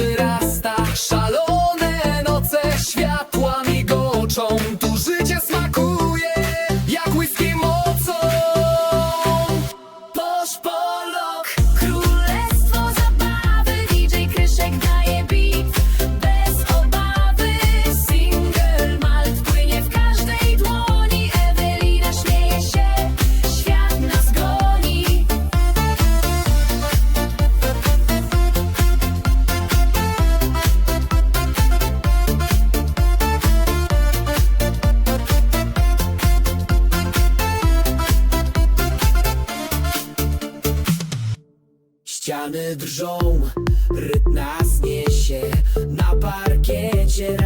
wyrasta. Szalone noce światła migoczą Tu życie smakuje jak whisky mocą. Posz, posz Ściany drżą, rytm nas niesie Na parkiecie